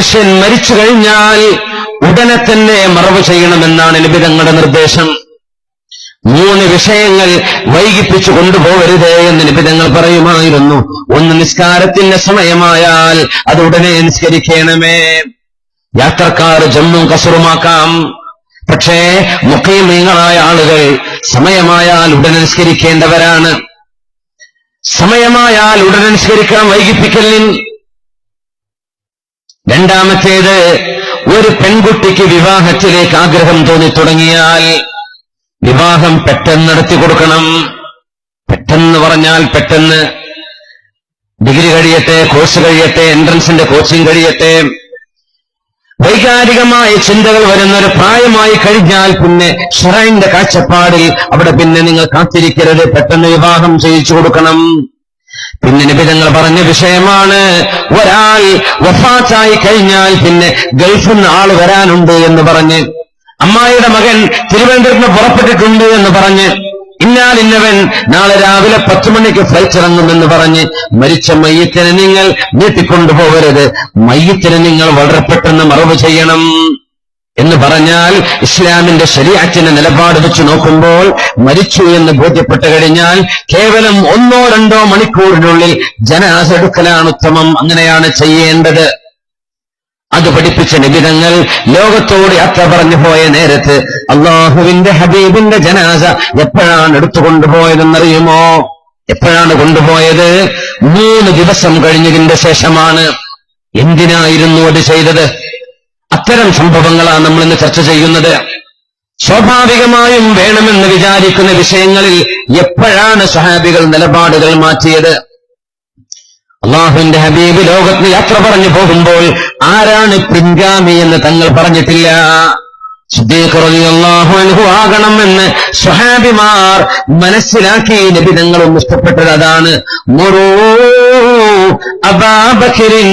മനുഷ്യൻ മരിച്ചു കഴിഞ്ഞാൽ ഉടനെ തന്നെ മറവ് ചെയ്യണമെന്നാണ് നിബിതങ്ങളുടെ നിർദ്ദേശം. മൂന്ന് വിഷയങ്ങൾ വൈകിപ്പിച്ചു കൊണ്ടുപോകരുതേ എന്ന് നിബിതങ്ങൾ പറയുമായിരുന്നു. ഒന്ന് നിസ്കാരത്തിന്റെ സമയമായാൽ അത് ഉടനെ നിസ്കരിക്കണമേ. യാത്രക്കാർ ജമ്മും കസറുമാക്കാം. പക്ഷേ മുഖ്യമീങ്ങളായ ആളുകൾ സമയമായാൽ ഉടനെ നിസ്കരിക്കേണ്ടവരാണ്. സമയമായാൽ ഉടനെ നിസ്കരിക്കണം വൈകിപ്പിക്കലിൻ രണ്ടാമത്തേത് ഒരു പെൺകുട്ടിക്ക് വിവാഹത്തിലേക്ക് ആഗ്രഹം തോന്നി തുടങ്ങിയാൽ വിവാഹം പെട്ടെന്ന് നടത്തി കൊടുക്കണം. പെട്ടെന്ന് പറഞ്ഞാൽ പെട്ടെന്ന് ഡിഗ്രി കഴിയട്ടെ കോഴ്സ് കഴിയട്ടെ എൻട്രൻസിന്റെ കോച്ചിങ് കഴിയട്ടെ. വൈകാരികമായ ചിന്തകൾ വരുന്ന ഒരു പ്രായമായി കഴിഞ്ഞാൽ പിന്നെ ഷറൈന്റെ കാഴ്ചപ്പാടിൽ അവിടെ പിന്നെ നിങ്ങൾ കാത്തിരിക്കരുത്. പെട്ടെന്ന് വിവാഹം ചെയ്യിച്ചു കൊടുക്കണം. പിന്നെ നിബിധങ്ങൾ പറഞ്ഞ വിഷയമാണ്. ഒരാൾ വഫാച്ചായി കഴിഞ്ഞാൽ പിന്നെ ഗൾഫിൽ നിന്ന് ആൾ വരാനുണ്ട് എന്ന് പറഞ്ഞ് അമ്മായിയുടെ മകൻ തിരുവനന്തപുരത്ത് പുറപ്പെട്ടിട്ടുണ്ട് എന്ന് പറഞ്ഞ് ഇന്നാലിന്നവൻ നാളെ രാവിലെ പത്ത് മണിക്ക് പറഞ്ഞ് മരിച്ച മയ്യത്തിനെ നിങ്ങൾ നീട്ടിക്കൊണ്ടുപോകരുത്. മയ്യത്തിനെ നിങ്ങൾ വളരെ പെട്ടെന്ന് മറവ് ചെയ്യണം. എന്ന് പറഞ്ഞാൽ ഇസ്ലാമിന്റെ ശരീരത്തിന്റെ നിലപാട് വെച്ച് നോക്കുമ്പോൾ മരിച്ചു എന്ന് ബോധ്യപ്പെട്ട് കഴിഞ്ഞാൽ കേവലം ഒന്നോ രണ്ടോ മണിക്കൂറിനുള്ളിൽ ജനാസ എടുക്കലാണ് ഉത്തമം. അങ്ങനെയാണ് ചെയ്യേണ്ടത്. അത് പഠിപ്പിച്ച നിബിതങ്ങൾ ലോകത്തോട് യാത്ര പറഞ്ഞു പോയ നേരത്ത് അള്ളാഹുവിന്റെ ഹബീബിന്റെ ജനാസ എപ്പോഴാണ് എടുത്തുകൊണ്ടുപോയതെന്നറിയുമോ? എപ്പോഴാണ് കൊണ്ടുപോയത്? മൂന്ന് ദിവസം കഴിഞ്ഞതിന്റെ ശേഷമാണ്. എന്തിനായിരുന്നു അത് ചെയ്തത്? അത്തരം സംഭവങ്ങളാണ് നമ്മൾ ഇന്ന് ചർച്ച ചെയ്യുന്നത്. സ്വാഭാവികമായും വേണമെന്ന് വിചാരിക്കുന്ന വിഷയങ്ങളിൽ എപ്പോഴാണ് സഹാബികൾ നിലപാടുകൾ മാറ്റിയത്? അള്ളാഹുവിന്റെ ഹബീബ് ലോകത്ത് യാത്ര പറഞ്ഞു പോകുമ്പോൾ ആരാണ് പിൻഗാമി എന്ന് തങ്ങൾ പറഞ്ഞിട്ടില്ല. അൻഹു ആകണമെന്ന് സ്വഹാബിമാർ മനസ്സിലാക്കി നബി തങ്ങളും ഇഷ്ടപ്പെട്ടത് അതാണ്. മുറൂ അബാബക്രിൻ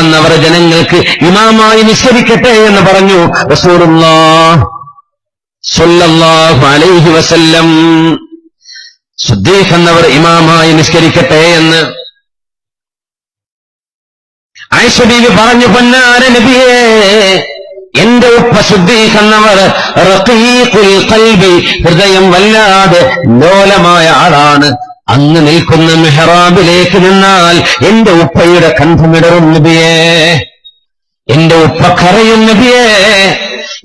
എന്നവർ ജനങ്ങൾക്ക് ഇമാമായി നിസ്കരിക്കട്ടെ എന്ന് പറഞ്ഞു. അലൈഹി വസല്ലം സിദ്ദീഖ് ഇമാമായി നിസ്കരിക്കട്ടെ എന്ന് ഐശ്വര്യ പറഞ്ഞു പൊന്നാര നബിയേ എന്റെ ഉപ്പ സിദ്ദീഖ് ഹൃദയം വല്ലാതെ ലോലമായ ആളാണ്. അങ്ങ് നിൽക്കുന്ന മെഹറാബിലേക്ക് നിന്നാൽ എന്റെ ഉപ്പയുടെ കണ്ഠമിടറും നബിയേ. എന്റെ ഉപ്പ കറയും നബിയേ.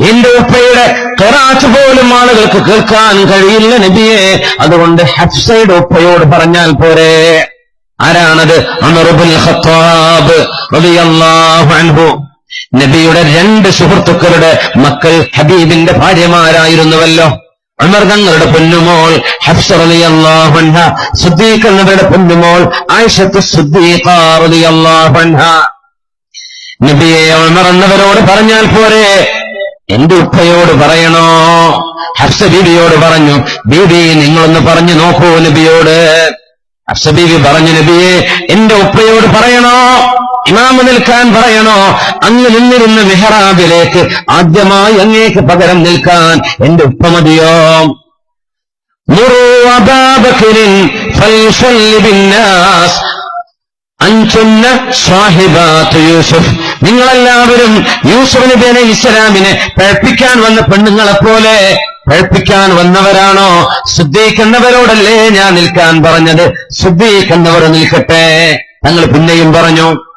എന്റെ ഉപ്പയുടെ കറാച്ച് പോലും ആളുകൾക്ക് കേൾക്കാൻ കഴിയില്ല നബിയെ. അതുകൊണ്ട് ഹഫ്സയുടെ ഉപ്പയോട് പറഞ്ഞാൽ പോരെ. ആരാണത്? അമറുബുൽ ഹത്താബ് അൻഹു. നബിയുടെ രണ്ട് സുഹൃത്തുക്കളുടെ മക്കൾ ഹബീബിന്റെ ഭാര്യമാരായിരുന്നുവല്ലോ. ഉമർ തങ്ങളുടെ പൊന്നുമോൾ എന്നവരുടെ പൊന്നുമോൾ ആയിഷത്ത് നബിയെ ഉമർ എന്നവരോട് പറഞ്ഞാൽ പോരെ എന്റെ ഉപ്പയോട് പറയണോ? ഹർഷ ബീബിയോട് പറഞ്ഞു ബീബി നിങ്ങളൊന്ന് പറഞ്ഞു നോക്കൂ നബിയോട്. ഹർഷ ബീബി പറഞ്ഞു നബിയെ എന്റെ ഉപ്പയോട് പറയണോ? ഇമാമ നിൽക്കാൻ പറയണോ? അങ്ങ് നിന്നിരുന്ന മെഹറാബിലേക്ക് ആദ്യമായി അങ്ങേക്ക് പകരം നിൽക്കാൻ എന്റെ ഉപ്പ മതിയോ? മുറൂ അബാബക്രിൻ ഫൽയുസല്ലി ബിന്നാസ്. അഞ്ചുന്ന യൂസുഫ്. നിങ്ങളെല്ലാവരും യൂസുഫ് നബി അലൈഹി ഇസ്ലാമിനെ പഴപ്പിക്കാൻ വന്ന പെണ്ണുങ്ങളെ പോലെ പഴപ്പിക്കാൻ വന്നവരാണോ? ശുദ്ധീക്കുന്നവരോടല്ലേ ഞാൻ നിൽക്കാൻ പറഞ്ഞത്? ശുദ്ധീക്കുന്നവർ നിൽക്കട്ടെ. ഞങ്ങൾ പിന്നെയും പറഞ്ഞു.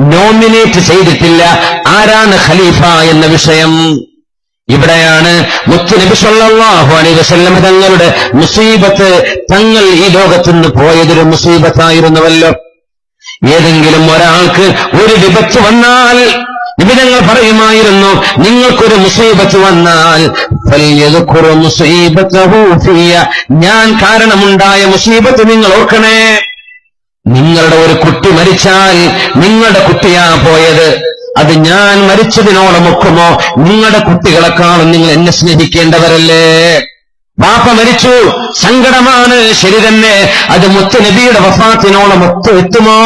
നോമിനേറ്റ് ചെയ്തിട്ടില്ല. ആരാണ് ഖലീഫ എന്ന വിഷയം? ഇവിടെയാണ് മുത്തുനബി സല്ലല്ലാഹു അലൈഹി വസല്ലം തങ്ങളുടെ മുസീബത്ത് തങ്ങൾ ഈ ലോകത്തുനിന്ന് പോയതൊരു മുസീബത്തായിരുന്നുവല്ലോ. ഏതെങ്കിലും ഒരാൾക്ക് ഒരു വിപത്ത് വന്നാൽ വിവിധങ്ങൾ പറയുമായിരുന്നു നിങ്ങൾക്കൊരു മുസീബത്ത് വന്നാൽ. ഞാൻ കാരണമുണ്ടായ മുസീബത്ത് നിങ്ങൾ ഓർക്കണേ. നിങ്ങളുടെ ഒരു കുട്ടി മരിച്ചാൽ നിങ്ങളുടെ കുട്ടിയാ പോയത്. അത് ഞാൻ മരിച്ചതിനോളം ഒക്കുമോ? നിങ്ങളുടെ കുട്ടികളെക്കാളും നിങ്ങൾ എന്നെ സ്നേഹിക്കേണ്ടവരല്ലേ? ബാപ്പ മരിച്ചു. സങ്കടമാണ് ശരി തന്നെ അത് മുത്ത് നബിയുടെ വഫാത്തിനോളം ഒത്ത് എത്തുമോ?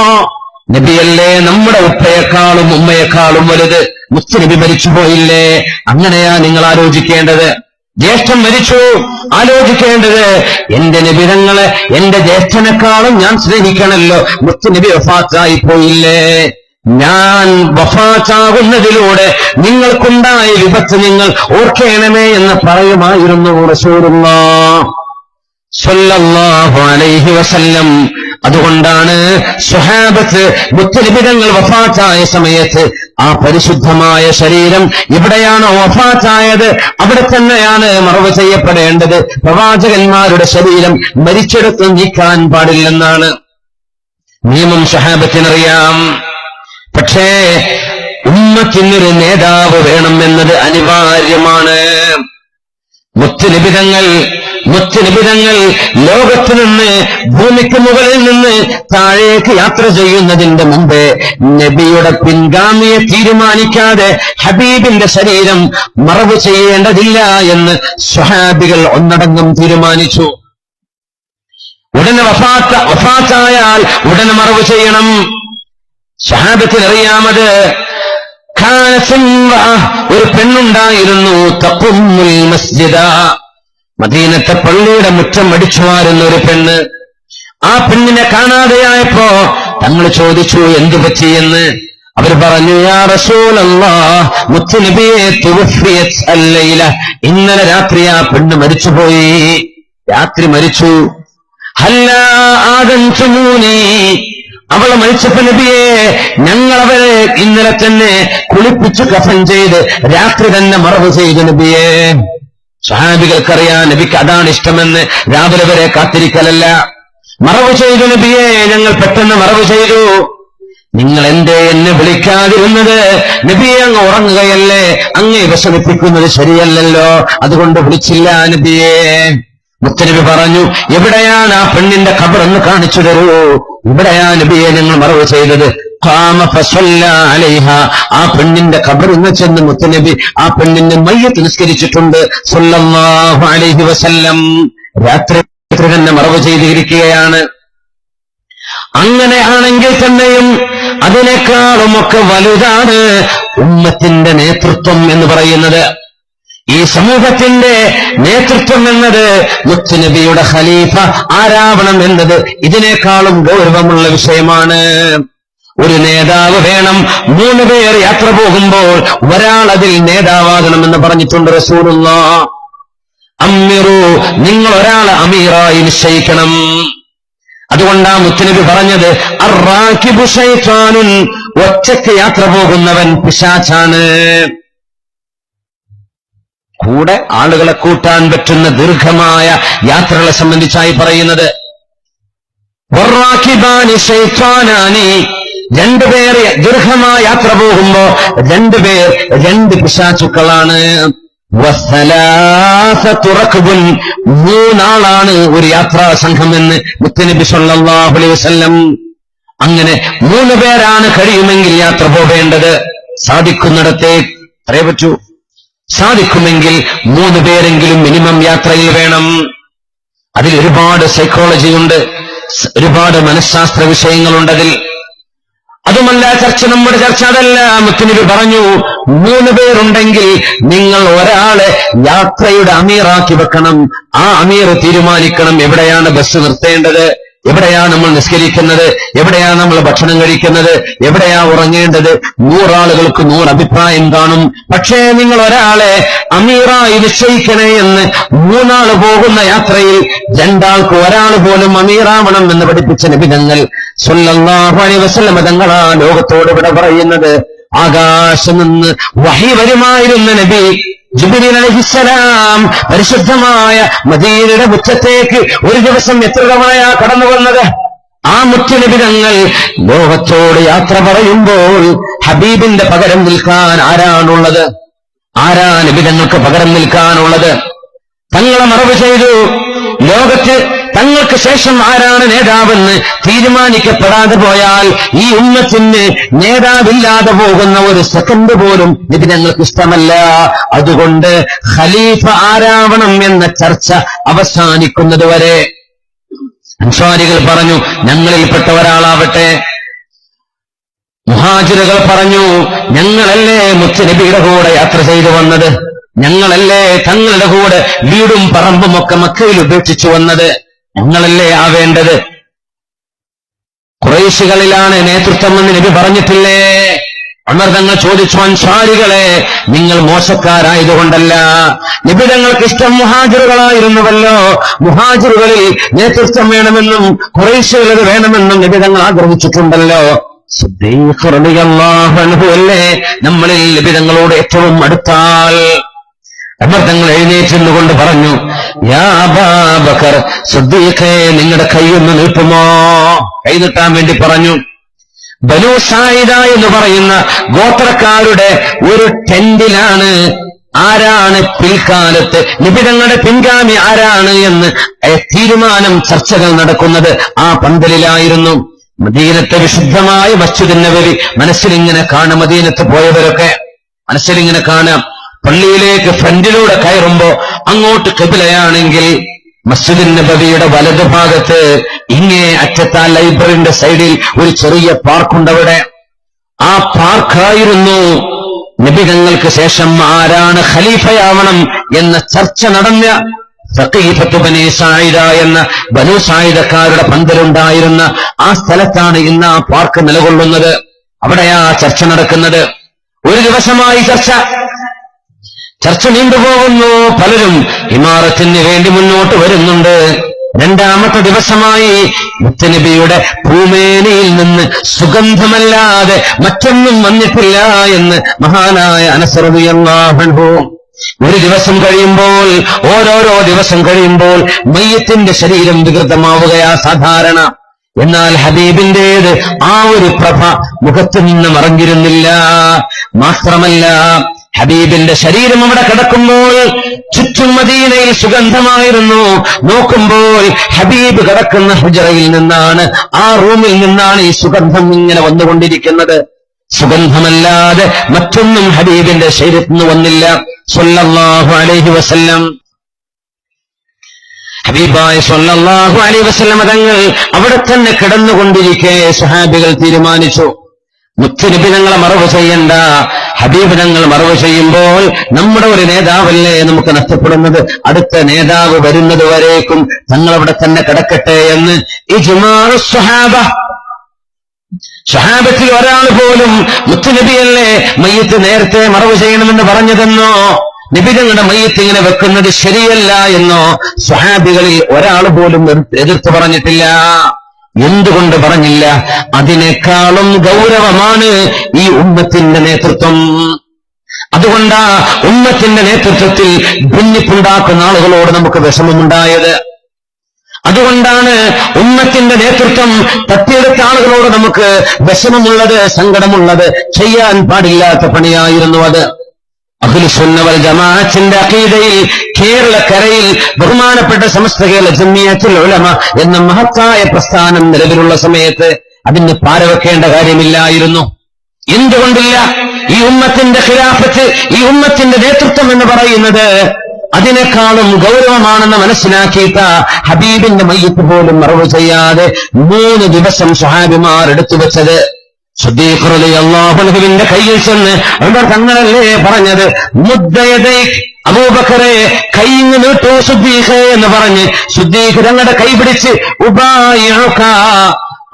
നബിയല്ലേ നമ്മുടെ ഉപ്പയെക്കാളും ഉമ്മയെക്കാളും വലുത്. മുത്ത് നബി മരിച്ചു പോയില്ലേ? അങ്ങനെയാ നിങ്ങൾ ആലോചിക്കേണ്ടത്. ജ്യേഷ്ഠൻ മരിച്ചു. ആലോചിക്കേണ്ടത് എന്റെ നിബിധങ്ങളെ എന്റെ ജ്യേഷ്ഠനെക്കാളും ഞാൻ സ്നേഹിക്കണമല്ലോ മുത്തുനബി വഫാത്തായി പോയില്ലേ? ഞാൻ വഫാത്താകുന്നതിലൂടെ നിങ്ങൾക്കുണ്ടായ വിപത്ത് നിങ്ങൾ ഓർക്കേണമേ എന്ന് പറയുമായിരുന്നു റസൂറുള്ള സല്ലല്ലാഹു അലൈഹി വസല്ലം. അതുകൊണ്ടാണ് സുഹാബത്ത് മുത്തലിബിതങ്ങൾ വഫാറ്റായ സമയത്ത് ആ പരിശുദ്ധമായ ശരീരം എവിടെയാണോ വഫാറ്റായത് അവിടെ തന്നെയാണ് മറവ് ചെയ്യപ്പെടേണ്ടത്. പ്രവാചകന്മാരുടെ ശരീരം മരിച്ചെടുത്ത് നീക്കാൻ പാടില്ലെന്നാണ്. നിയമം സുഹാബത്തിനറിയാം. പക്ഷേ ഉമ്മത്തിനൊരു നേതാവ് വേണം എന്നത് അനിവാര്യമാണ്. മുത്തുനിബിതങ്ങൾ നിബിധങ്ങൾ ലോകത്ത് നിന്ന് ഭൂമിക്ക് മുകളിൽ നിന്ന് താഴേക്ക് യാത്ര ചെയ്യുന്നതിന്റെ മുമ്പ് നബിയുടെ പിൻഗാമിയെ തീരുമാനിക്കാതെ ഹബീബിന്റെ ശരീരം മറവ് ചെയ്യേണ്ടതില്ല എന്ന് സ്വഹാബികൾ ഒന്നടങ്കം തീരുമാനിച്ചു. ഉടനെ വഫാത്ത വഫാത്തായാൽ ഉടനെ മറവ് ചെയ്യണം. സ്വഹാബത്തിനറിയാമത് ഒരു പെണ്ണുണ്ടായിരുന്നു തപ്പുമ്മുൽ മസ്ജിദ. മദീനത്തെ പള്ളിയുടെ മുറ്റം അടിച്ചു ഒരു പെണ്ണ് ആ പെണ്ണിനെ കാണാതെയായപ്പോ തങ്ങൾ ചോദിച്ചു എന്തു പറ്റിയെന്ന് അവർ പറഞ്ഞു യാ റസൂലല്ലാ ഇന്നലെ രാത്രി ആ പെണ്ണ് മരിച്ചുപോയി. രാത്രി മരിച്ചു. ഹല്ല ആദൻതുമൂനി അവൾ മരിച്ചപ്പോ നബിയെ ഞങ്ങൾ അവരെ ഇന്നലെ തന്നെ കുളിപ്പിച്ചു കഫൻ ചെയ്ത് രാത്രി തന്നെ മറവ് ചെയ്തു നബിയെ. സഹാബികൾക്കറിയാം നബിക്ക് അതാണ് ഇഷ്ടമെന്ന് രാവിലെ വരെ കാത്തിരിക്കലല്ല. മറവ് ചെയ്തു നബിയെ ഞങ്ങൾ പെട്ടെന്ന് മറവ് ചെയ്തു. നിങ്ങൾ എന്തേ എന്നെ വിളിക്കാതിരുന്നത്? നബിയെ അങ്ങ് ഉറങ്ങുകയല്ലേ? അങ്ങേ വിഷമിപ്പിക്കുന്നത് ശരിയല്ലല്ലോ. അതുകൊണ്ട് വിളിച്ചില്ല നബിയെ. മുത്തനബി പറഞ്ഞു എവിടെയാണ് ആ പെണ്ണിന്റെ കബറെന്ന് കാണിച്ചു തരൂ? ഇവിടെയാ നബിയെ ഞങ്ങൾ മറവ് ചെയ്തത്. ആ പെണ്ണിന്റെ കബറിന്ന് ചെന്ന് മുത്തനബി ആ പെണ്ണിന്റെ മയ്യ തിരസ്കരിച്ചിട്ടുണ്ട് അലൈഹി വസല്ലം. രാത്രി തന്നെ മറവ് ചെയ്തിരിക്കുകയാണ്. അങ്ങനെയാണെങ്കിൽ തന്നെയും അതിനേക്കാളുമൊക്കെ വലുതാണ് ഉമ്മത്തിന്റെ നേതൃത്വം എന്ന് പറയുന്നത്. ഈ സമൂഹത്തിന്റെ നേതൃത്വം എന്നത് മുത്തുനബിയുടെ ഖലീഫ ആരാവണം എന്നത് ഇതിനേക്കാളും ഗൗരവമുള്ള വിഷയമാണ്. ഒരു നേതാവ് വേണം. മൂന്ന് പേർ യാത്ര പോകുമ്പോൾ ഒരാൾ അതിൽ നേതാവാകണമെന്ന് പറഞ്ഞിട്ടുണ്ട് റസൂലുള്ള. അമ്മിറു നിങ്ങൾ ഒരാൾ അമീറായി നിശ്ചയിക്കണം. അതുകൊണ്ടാ മുത്തനബി പറഞ്ഞത് ഒറ്റയ്ക്ക് യാത്ര പോകുന്നവൻ പിശാച്ചാണ് കൂടെ ആളുകളെ കൂട്ടാൻ പറ്റുന്ന ദീർഘമായ യാത്രകളെ സംബന്ധിച്ചായി പറയുന്നത്. രണ്ടുപേർ ദീർഘമായ യാത്ര പോകുമ്പോ രണ്ടുപേർ രണ്ട് പിശാചുക്കളാണ്. തുറക്കുബുൻ മൂന്നാളാണ് ഒരു യാത്രാ സംഘം എന്ന് മുത്തനബി അലൈഹി വസല്ലം. അങ്ങനെ മൂന്ന് പേരാണ് കഴിയുമെങ്കിൽ യാത്ര പോകേണ്ടത്. സാധിക്കുന്നിടത്തെ അത്രേ പറ്റൂ. സാധിക്കുമെങ്കിൽ മൂന്ന് പേരെങ്കിലും മിനിമം യാത്രയിൽ വേണം. അതിൽ ഒരുപാട് സൈക്കോളജിയുണ്ട് ഒരുപാട് മനഃശാസ്ത്ര വിഷയങ്ങളുണ്ട് അതിൽ. അതുമല്ല ചർച്ച നമ്മുടെ ചർച്ച അതല്ല. മുത്തുനബി പറഞ്ഞു മൂന്ന് പേരുണ്ടെങ്കിൽ നിങ്ങൾ ഒരാളെ യാത്രയുടെ അമീറാക്കി വെക്കണം. ആ അമീർ തീരുമാനിക്കണം. എവിടെയാണ് ബസ് നിർത്തേണ്ടത്? എവിടെയാണ് നമ്മൾ നിസ്കരിക്കുന്നത്? എവിടെയാണ് നമ്മൾ ഭക്ഷണം കഴിക്കുന്നത്? എവിടെയാ ഉറങ്ങേണ്ടത്? നൂറാളുകൾക്ക് നൂറ് അഭിപ്രായം കാണും. പക്ഷേ നിങ്ങൾ ഒരാളെ അമീറായി നിശ്ചയിക്കണേ എന്ന് മൂന്നാൾ പോകുന്ന യാത്രയിൽ രണ്ടാൾക്ക് ഒരാൾ പോലും അമീറാവണം എന്ന് പഠിപ്പിച്ച നിബിധങ്ങൾ സല്ലല്ലാഹു അലൈഹി വസല്ലമ തങ്ങളാ ലോകത്തോട് ഇവിടെ പറയുന്നത്. ആകാശം നിന്ന് വഹി വരുമായിരുന്ന നബി ജിബ്രീൽ അലഹിസ്സലാം പരിശുദ്ധമായ മദീനയുടെ മുറ്റത്തേക്ക് ഒരു ദിവസം എത്ര തവണയാ കടന്നു വന്നത്? ആ മുറ്റുനിബിതങ്ങൾ ലോകത്തോട് യാത്ര പറയുമ്പോൾ ഹബീബിന്റെ പകരം നിൽക്കാൻ ആരാണുള്ളത്? ആരാ നിബിതങ്ങൾക്ക് പകരം നിൽക്കാനുള്ളത്? തങ്ങളെ മറവ് ചെയ്തു. ലോകത്ത് തങ്ങൾക്ക് ശേഷം ആരാണ് നേതാവെന്ന് തീരുമാനിക്കപ്പെടാതെ പോയാൽ ഈ ഉമ്മത്തിന് നേതാവില്ലാതെ പോകുന്ന ഒരു സെക്കൻഡ് പോലും ഇത് ഞങ്ങൾക്ക് ഇഷ്ടമല്ല. അതുകൊണ്ട് ഖലീഫ ആരാവണം എന്ന ചർച്ച അവസാനിക്കുന്നത് വരെ. അൻസാരികൾ പറഞ്ഞു ഞങ്ങളിൽപ്പെട്ട ഒരാളാവട്ടെ. മുഹാജിറുകൾ പറഞ്ഞു ഞങ്ങളല്ലേ മുത്തനബിയുടെ കൂടെ യാത്ര ചെയ്തു വന്നത്? ഞങ്ങളല്ലേ തങ്ങളുടെ കൂടെ വീടും പറമ്പും ഒക്കെ മക്കയിൽ ഉപേക്ഷിച്ചു വന്നത്? ഞങ്ങളല്ലേ ആവേണ്ടത് കുറേശികളിലാണ് നേതൃത്വം എന്ന് നബി പറഞ്ഞിട്ടില്ലേ? അമൃതങ്ങൾ ചോദിച്ചു അൻസാരികളെ നിങ്ങൾ മോശക്കാരായതുകൊണ്ടല്ല. നബി തങ്ങൾക്ക് ഇഷ്ടം മുഹാജിറുകളായിരുന്നുവല്ലോ. മുഹാജിറുകളിൽ നേതൃത്വം വേണമെന്നും കുറേശികളത് വേണമെന്നും നബി തങ്ങൾ ആഗ്രഹിച്ചിട്ടുണ്ടല്ലോ. അല്ലേ? നമ്മളിൽ നബി തങ്ങളോട് ഏറ്റവും അടുത്താൽ അമർ തങ്ങൾ എഴുന്നേറ്റെന്നുകൊണ്ട് പറഞ്ഞു യാ അബാബക്കർ സുദ്ദീഖെ നിങ്ങളുടെ കൈയൊന്ന് നീട്ടുമോ? കൈ നീട്ടാൻ വേണ്ടി പറഞ്ഞു ബനു എന്ന് പറയുന്ന ഗോത്രക്കാരുടെ ഒരു ടെന്റിലാണ് ആരാണ് പിൽക്കാലത്ത് നിബിതങ്ങളുടെ പിൻഗാമി ആരാണ് എന്ന് തീരുമാനം ചർച്ചകൾ നടക്കുന്നത് ആ പന്തലിലായിരുന്നു. മദീനത്തെ വിശുദ്ധമായ വരി മനസ്സിലിങ്ങനെ കാണാം മദീനത്ത് പോയവരൊക്കെ മനസ്സിലിങ്ങനെ കാണാം. പള്ളിയിലേക്ക് ഫ്രണ്ടിലൂടെ കയറുമ്പോ അങ്ങോട്ട് കബിലയാണെങ്കിൽ മസ്ജിദ് നബിയുടെ വലതുഭാഗത്ത് ഇങ്ങേ അറ്റത്ത ലൈബ്രറിന്റെ സൈഡിൽ ഒരു ചെറിയ പാർക്കുണ്ടവിടെ. ആ പാർക്കായിരുന്നു നിബിതങ്ങൾക്ക് ശേഷം ആരാണ് ഖലീഫയാവണം എന്ന ചർച്ച നടന്ന സഖീഫത്ത് ബനീ സായിദ എന്ന ബനു സായിദക്കാരുടെ പന്തലുണ്ടായിരുന്ന ആ സ്ഥലത്താണ് ഇന്ന് ആ പാർക്ക് നിലകൊള്ളുന്നത്. അവിടെയാ ചർച്ച നടക്കുന്നത്. ഒരു ദിവസമായി ചർച്ച. ചർച്ച നീണ്ടുപോകുന്നു പലരും ഇമാറത്തിന് വേണ്ടി മുന്നോട്ട് വരുന്നുണ്ട്. രണ്ടാമത്തെ ദിവസമായി മുത്തനബിയുടെ ഭൂമേനയിൽ നിന്ന് സുഗന്ധമല്ലാതെ മറ്റൊന്നും വന്നിട്ടില്ല എന്ന് മഹാനായ അനസറിയല്ലാഹു ഒരു ദിവസം കഴിയുമ്പോൾ ഓരോരോ ദിവസം കഴിയുമ്പോൾ മയ്യത്തിന്റെ ശരീരം വികൃതമാവുകയാ സാധാരണ. എന്നാൽ ഹബീബിന്റേത് ആ ഒരു പ്രഭ മുഖത്തു നിന്ന് മറഞ്ഞിരുന്നില്ല. മാത്രമല്ല ഹബീബിന്റെ ശരീരം അവിടെ കിടക്കുമ്പോൾ ചുറ്റും മദീനയിൽ സുഗന്ധമായിരുന്നു. നോക്കുമ്പോൾ ഹബീബ് കിടക്കുന്ന ഹുജറയിൽ നിന്നാണ് ആ റൂമിൽ നിന്നാണ് ഈ സുഗന്ധം ഇങ്ങനെ വന്നുകൊണ്ടിരിക്കുന്നത്. സുഗന്ധമല്ലാതെ മറ്റൊന്നും ഹബീബിന്റെ ശരീരത്തിൽ നിന്ന് വന്നില്ല. സൊല്ലാഹു അലൈഹി വസല്ലം. ഹബീബായ സൊല്ലാഹു അലൈഹി വസല്ലം തങ്ങൾ അവിടെ തന്നെ കിടന്നുകൊണ്ടിരിക്കെ സഹാബികൾ തീരുമാനിച്ചു. മുത്തുനബി തങ്ങളെ മറവ് ചെയ്യണ്ട. ഹബീബ് മറവ് ചെയ്യുമ്പോൾ നമ്മുടെ ഒരു നേതാവല്ലേ നമുക്ക് നഷ്ടപ്പെടുന്നത്? അടുത്ത നേതാവ് വരുന്നത് വരേക്കും തങ്ങൾ അവിടെ തന്നെ കിടക്കട്ടെ എന്ന് ഈ സ്വഹാബ. സ്വഹാബത്തിൽ ഒരാൾ പോലും മുത്തുനബിയല്ലേ മയ്യത്ത് നേരത്തെ മറവ് ചെയ്യണമെന്ന് പറഞ്ഞതെന്നോ? നിബിതങ്ങളുടെ മയ്യത്ത് ഇങ്ങനെ വെക്കുന്നത് ശരിയല്ല എന്നോ? സ്വഹാബികളിൽ ഒരാൾ പോലും എതിർത്ത് പറഞ്ഞിട്ടില്ല. എന്തുകൊണ്ട് പറഞ്ഞില്ല? അതിനേക്കാളും ഗൗരവമാണ് ഈ ഉമ്മത്തിന്റെ നേതൃത്വം. അതുകൊണ്ടാ ഉമ്മത്തിന്റെ നേതൃത്വത്തിൽ ഭിന്നിപ്പുണ്ടാക്കുന്ന ആളുകളോട് നമുക്ക് വിഷമമുണ്ടായത്. അതുകൊണ്ടാണ് ഉമ്മത്തിന്റെ നേതൃത്വം തട്ടിയെടുത്ത ആളുകളോട് നമുക്ക് വിഷമമുള്ളത് സങ്കടമുള്ളത് ചെയ്യാൻ പാടില്ലാത്ത പണിയായിരുന്നു അത്. ജമാഅത്തിന്റെ അഖീദയിൽ കേരളക്കരയിൽ ബഹുമാനപ്പെട്ട സമസ്ത കേരള ജമിയത്തുൽ ഉലമ എന്ന മഹത്തായ പ്രസ്ഥാനം നിലവിലുള്ള സമയത്ത് അതിന് പാരവെക്കേണ്ട കാര്യമില്ലായിരുന്നു. എന്തുകൊണ്ടില്ല? ഈ ഉമ്മത്തിന്റെ ഖിലാഫത്ത് ഈ ഉമ്മത്തിന്റെ നേതൃത്വം എന്ന് പറയുന്നത് അതിനേക്കാളും ഗൗരവമാണെന്ന് മനസ്സിലാക്കിയിട്ട ഹബീബിന്റെ മയ്യത്ത് പോലും മറവ് ചെയ്യാതെ മൂന്ന് ദിവസം സഹാബിമാർ എടുത്തു അള്ളാഹുവിന്റെ കയ്യിൽ ചെന്ന് അവർ തങ്ങളല്ലേ പറഞ്ഞത്? മുദ്ദയതൈ അബൂബക്കറെ കൈന്ന് നീട്ടു സുദ്ദീഖ് എന്ന് പറഞ്ഞ് സുദ്ദീഖ് തങ്ങളുടെ കൈ പിടിച്ച് ഉപായക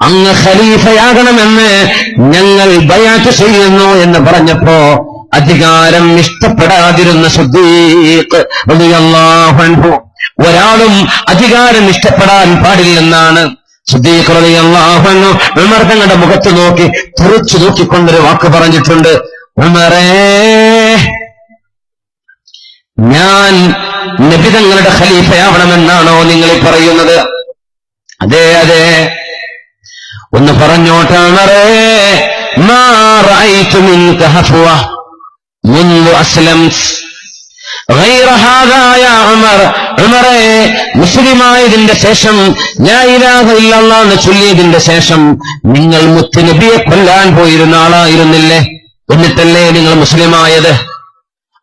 അങ്ങ് ഖലീഫയാകണമെന്ന് ഞങ്ങൾ ബയാറ്റ് ചെയ്യുന്നു എന്ന് പറഞ്ഞപ്പോ അധികാരം ഇഷ്ടപ്പെടാതിരുന്ന സുദ്ദീഖ് അള്ളാഹു ഒരാളും അധികാരം ഇഷ്ടപ്പെടാൻ പാടില്ലെന്നാണ് ഉമർ തങ്ങളുടെ മുഖത്ത് നോക്കി തുറച്ചു നോക്കിക്കൊണ്ടൊരു വാക്ക് പറഞ്ഞിട്ടുണ്ട്. ഞാൻ നബിതങ്ങളുടെ ഖലീഫയാവണമെന്നാണോ നിങ്ങൾ പറയുന്നത്? അതെ അതെ. ഒന്ന് പറഞ്ഞോട്ടാണറേ. മാ റഅയ്തു മിൻക ഹഫ്വ മുൻദു മുസ്ലിമായതിന്റെ ശേഷം ഞാൻ ഇലാഹ ഇല്ലല്ലാ എന്ന് ചൊല്ലിയതിന്റെ ശേഷം നിങ്ങൾ മുത്തുനബിയെ കൊല്ലാൻ പോയിരുന്ന ആളായിരുന്നില്ലേ? എന്നിട്ടല്ലേ നിങ്ങൾ മുസ്ലിമായത്?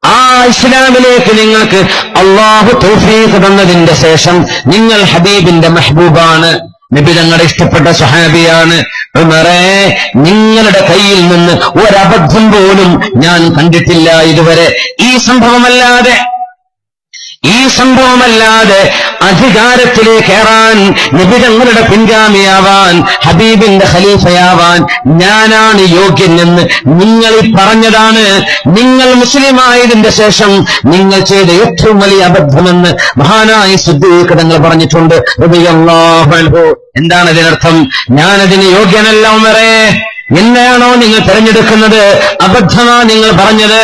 ആ ഇസ്ലാമിലേക്ക് നിങ്ങൾക്ക് അള്ളാഹു തൗഫീഖ് തന്നതിന്റെ ശേഷം നിങ്ങൾ ഹബീബിന്റെ മെഹബൂബാണ്. നബി തങ്ങളുടെ ഇഷ്ടപ്പെട്ട സഹാബിയാണ് ഉമറേ നിങ്ങളുടെ കയ്യിൽ നിന്ന് ഒരബദ്ധം പോലും ഞാൻ കണ്ടിട്ടില്ല ഇതുവരെ. ഈ സംഭവമല്ലാതെ ഈ സംഭവമല്ലാതെ അധികാരത്തിലേക്ക് ഏറാൻ നിബിതങ്ങളുടെ പിൻഗാമിയാവാൻ ഹബീബിന്റെ ഖലീഫയാവാൻ ഞാനാണ് യോഗ്യൻ എന്ന് നിങ്ങൾ പറഞ്ഞതാണ്. നിങ്ങൾ മുസ്ലിമായതിന്റെ ശേഷം നിങ്ങൾ ചെയ്ത ഏറ്റവും വലിയ അബദ്ധമെന്ന് മഹാനായ സിദ്ദീഖ് തങ്ങൾ പറഞ്ഞിട്ടുണ്ട്. അൻഹു. എന്താണ് ഇതിനർത്ഥം? ഞാനതിന് യോഗ്യനല്ല ഉമറേ എന്നെയാണോ നിങ്ങൾ തിരഞ്ഞെടുക്കുന്നത്? അബദ്ധമാ നിങ്ങൾ പറഞ്ഞത്.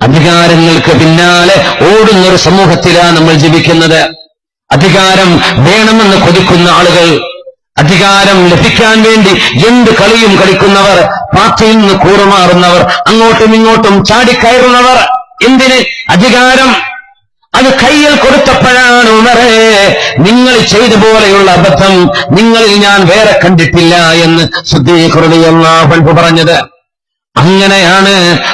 അധികാരങ്ങൾക്ക് പിന്നാലെ ഓടുന്ന ഒരു സമൂഹത്തിലാണ് നമ്മൾ ജീവിക്കുന്നത്. അധികാരം വേണമെന്ന് കൊതിക്കുന്ന ആളുകൾ അധികാരം ലഭിക്കാൻ വേണ്ടി എന്ത് കളിയും കളിക്കുന്നവർ പാർട്ടിയിൽ നിന്ന് കൂറുമാറുന്നവർ അങ്ങോട്ടും ഇങ്ങോട്ടും ചാടിക്കയറുന്നവർ എന്തിന്? അധികാരം. അത് കയ്യിൽ കൊടുത്തപ്പോഴാണ് ഉമറേ നിങ്ങൾ ചെയ്ത പോലെയുള്ള അബദ്ധം നിങ്ങളിൽ ഞാൻ വേറെ കണ്ടിട്ടില്ല എന്ന് ശുദ്ധീകൃതിയല്ലാഹു പറഞ്ഞത്. അങ്ങനെയാണ്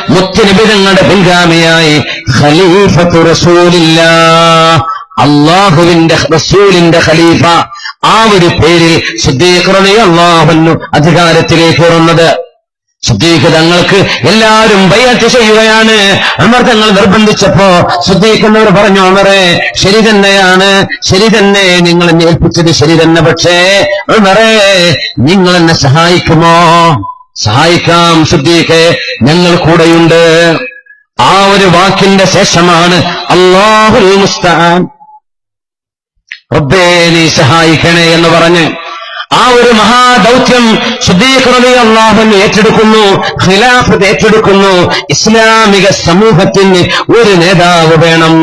മുത്തനിബിതങ്ങളുടെ പിൻഗാമിയായി ഖലീഫത്തു റസൂലില്ല അള്ളാഹുവിന്റെ റസൂലിന്റെ ഖലീഫ ആ ഒരു പേരിൽ ശുദ്ധീകരണി അള്ളാഹുന്നു അധികാരത്തിലേക്ക് കയറുന്നത് ശുദ്ധീഖ് തങ്ങൾക്ക് എല്ലാവരും ബയ്യത്ത് ചെയ്യുകയാണ്. അമർ തങ്ങൾ നിർബന്ധിച്ചപ്പോ ശുദ്ധീഖിനവർ പറഞ്ഞു അമറെ ശരി തന്നെയാണ് ശരി തന്നെ. നിങ്ങൾ എന്നെ ഏൽപ്പിച്ചത് ശരി തന്നെ. പക്ഷേ അമറെ നിങ്ങൾ എന്നെ സഹായിക്കുമോ? സഹായിക്കാം സുദ്ദീഖ് ഞങ്ങൾ കൂടെയുണ്ട്. ആ ഒരു വാക്കിന്റെ ശേഷമാണ് അള്ളാഹുൽ മുസ്താൻ. റബ്ബേ നീ സഹായിക്കണേ എന്ന് പറഞ്ഞ് ആ ഒരു മഹാദൗത്യം അള്ളാഹുന് ഏറ്റെടുക്കുന്നു ഖിലാഫത്ത് ഏറ്റെടുക്കുന്നു. ഇസ്ലാമിക സമൂഹത്തിന് ഒരു നേതാവ് വേണം.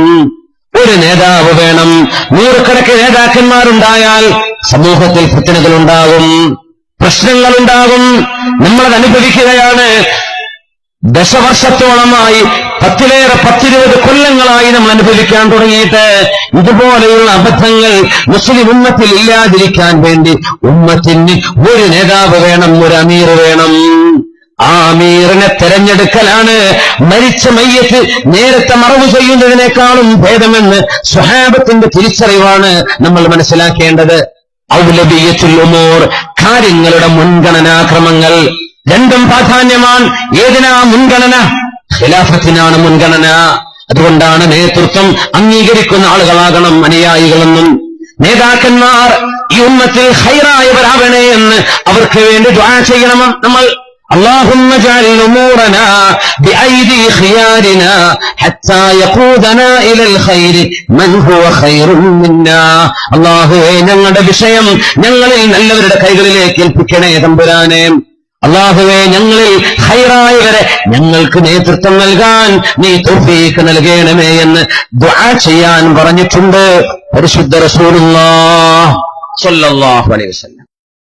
ഒരു നേതാവ് വേണം. നൂറുകണക്കിന് നേതാക്കന്മാരുണ്ടായാൽ സമൂഹത്തിൽ പ്രത്യനകളുണ്ടാകും പ്രശ്നങ്ങളുണ്ടാകും. നമ്മളത് അനുഭവിക്കുകയാണ് ദശവർഷത്തോളമായി പത്തിലേറെ പത്തിരുപത് കൊല്ലങ്ങളായി നമ്മൾ അനുഭവിക്കാൻ തുടങ്ങിയിട്ട് ഇതുപോലെയുള്ള അബദ്ധങ്ങൾ മുസ്ലിം ഉമ്മത്തിൽ ഇല്ലാതിരിക്കാൻ വേണ്ടി ഉമ്മത്തിന് ഒരു നേതാവ് വേണം ഒരു അമീർ വേണം. ആ അമീറിനെ തെരഞ്ഞെടുക്കലാണ് മരിച്ച മയ്യത്ത് നേരത്തെ മറവ് ചെയ്യുന്നതിനേക്കാളും ഭേദമെന്ന് സ്വഹാബത്തിന്റെ തിരിച്ചറിവാണ് നമ്മൾ മനസ്സിലാക്കേണ്ടത്. ഔലബിയത്തുൽ ഉമൂർ കാര്യങ്ങളുടെ മുൻഗണനാക്രമങ്ങൾ. രണ്ടും പ്രാധാന്യമാണ് ഏതിനാ മുൻഗണന ഖിലാഫത്തിനാണ് മുൻഗണന അതുകൊണ്ടാണ് നേതൃത്വം അംഗീകരിക്കുന്ന ആളുകളാകണം അനുയായികളെന്നും നേതാക്കന്മാർ ഈ ഉമ്മത്തിൽ ഹൈറായവരാവണേ എന്ന് അവർക്ക് വേണ്ടി ദ്വാ ചെയ്യണം നമ്മൾ اللهم اجعل امورنا بايدي خيارنا حتى يقودنا الى الخير من هو خير منا അള്ളാഹുവേ ഞങ്ങളുടെ വിഷയം ഞങ്ങളിൽ നല്ലവരുടെ കൈകളിലേക്ക് ഏൽപ്പിക്കണേ തമ്പുരാനെ അള്ളാഹുവെ ഞങ്ങളിൽ ഹൈറായവരെ ഞങ്ങൾക്ക് നേതൃത്വം നൽകാൻ നീ തൗഫീക്ക് നൽകണമേ എന്ന് ചെയ്യാൻ പറഞ്ഞിട്ടുണ്ട്. പരിശുദ്ധ റസൂലുള്ള അലൈഹി വസല്ലം.